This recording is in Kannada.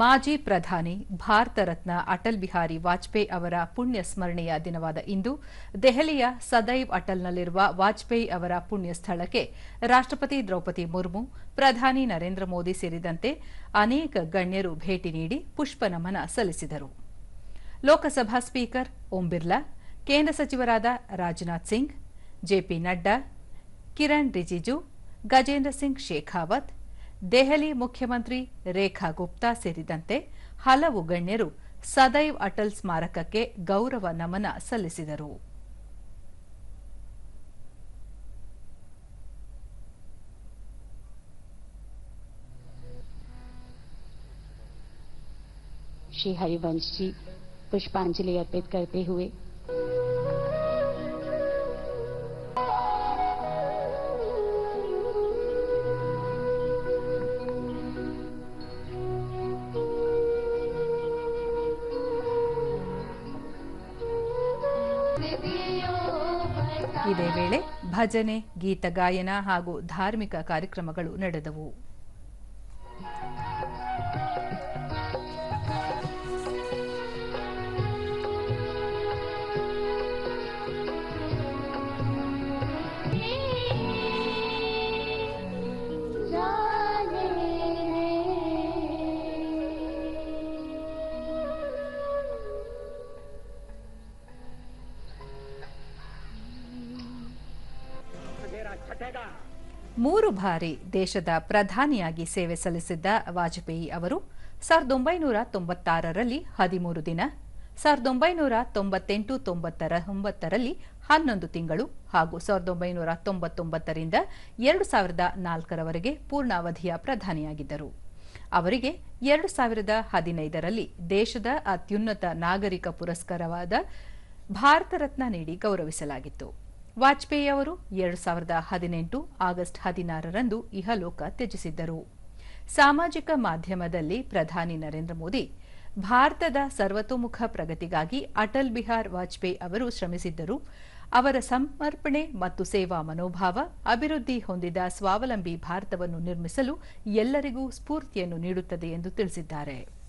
ಮಾಜಿ ಪ್ರಧಾನಿ ಭಾರತ ರತ್ನ ಅಟಲ್ ಬಿಹಾರಿ ವಾಜಪೇಯಿ ಅವರ ಪುಣ್ಯ ಸ್ಮರಣೆಯ ದಿನವಾದ ಇಂದು ದೆಹಲಿಯ ಸದೈವ್ ಅಟಲ್ನಲ್ಲಿರುವ ವಾಜಪೇಯಿ ಅವರ ಪುಣ್ಯ ಸ್ಥಳಕ್ಕೆ ರಾಷ್ಟಪತಿ ದ್ರೌಪದಿ ಮುರ್ಮು, ಪ್ರಧಾನಿ ನರೇಂದ್ರ ಮೋದಿ ಸೇರಿದಂತೆ ಅನೇಕ ಗಣ್ಯರು ಭೇಟಿ ನೀಡಿ ಪುಷ್ಪ ನಮನ ಸಲ್ಲಿಸಿದರು. ಲೋಕಸಭಾ ಸ್ಪೀಕರ್ ಓಂ ಬಿರ್ಲಾ, ಕೇಂದ್ರ ಸಚಿವರಾದ ರಾಜನಾಥ್ ಸಿಂಗ್ ಜೆಪಿ ನಡ್ಡಾ, ಕಿರಣ್ ರಿಜಿಜು, ಗಜೇಂದ್ರ ಸಿಂಗ್ ಶೇಖಾವತ್ ದೆಹಲಿ ಮುಖ್ಯಮಂತ್ರಿ ರೇಖಾ ಗುಪ್ತಾ ಸೇರಿದಂತೆ ಹಲವು ಗಣ್ಯರು ಸದೈವ್ ಅಟಲ್ ಸ್ಮಾರಕಕ್ಕೆ ಗೌರವ ನಮನ ಸಲ್ಲಿಸಿದರು श्री हरिवंश जी पुष्पांजलि अर्पित करते हुए ಇದೇ ವೇಳೆ ಭಜನೆ ಗೀತಗಾಯನ ಹಾಗೂ ಧಾರ್ಮಿಕ ಕಾರ್ಯಕ್ರಮಗಳು ನಡೆದವು. ಮೂರು ಬಾರಿ ದೇಶದ ಪ್ರಧಾನಿಯಾಗಿ ಸೇವೆ ಸಲ್ಲಿಸಿದ್ದ ವಾಜಪೇಯಿ ಅವರು ಸಾವಿರದ ಒಂಬೈನೂರ ತೊಂಬತ್ತಾರರಲ್ಲಿ ಹದಿಮೂರು ದಿನ, ಸಾವಿರದ ಒಂಬೈನೂರ ತೊಂಬತ್ತೆಂಟು ತೊಂಬತ್ತರ ಒಂಬತ್ತರಲ್ಲಿ ಹನ್ನೊಂದು ತಿಂಗಳು ಹಾಗೂ ಸಾವಿರದ ಒಂಬೈನೂರ ತೊಂಬತ್ತೊಂಬತ್ತರಿಂದ ಎರಡು ಸಾವಿರದ ನಾಲ್ಕರವರೆಗೆ ಪೂರ್ಣಾವಧಿಯ ಪ್ರಧಾನಿಯಾಗಿದ್ದರು. ಅವರಿಗೆ ಎರಡು ಸಾವಿರದ ಹದಿನೈದರಲ್ಲಿ ದೇಶದ ಅತ್ಯುನ್ನತ ನಾಗರಿಕ ಪುರಸ್ಕಾರವಾದ ಭಾರತ ರತ್ನ ನೀಡಿ ಗೌರವಿಸಲಾಗಿತ್ತು. ವಾಜಪೇಯಿ ಅವರು ಎರಡು ಸಾವಿರದ ಹದಿನೆಂಟು ಆಗಸ್ಟ್ ಹದಿನಾರರಂದು ಇಹಲೋಕ ತ್ಯಜಿಸಿದ್ದರು. ಸಾಮಾಜಿಕ ಮಾಧ್ಯಮದಲ್ಲಿ ಪ್ರಧಾನಿ ನರೇಂದ್ರ ಮೋದಿ, ಭಾರತದ ಸರ್ವತೋಮುಖ ಪ್ರಗತಿಗಾಗಿ ಅಟಲ್ ಬಿಹಾರ್ ವಾಜಪೇಯಿ ಅವರು ಶ್ರಮಿಸಿದ್ದರು. ಅವರ ಸಮರ್ಪಣೆ ಮತ್ತು ಸೇವಾ ಮನೋಭಾವ, ಅಭಿವೃದ್ಧಿ ಹೊಂದಿದ ಸ್ವಾವಲಂಬಿ ಭಾರತವನ್ನು ನಿರ್ಮಿಸಲು ಎಲ್ಲರಿಗೂ ಸ್ಫೂರ್ತಿಯನ್ನು ನೀಡುತ್ತದೆ ಎಂದು ತಿಳಿಸಿದ್ದಾರೆ.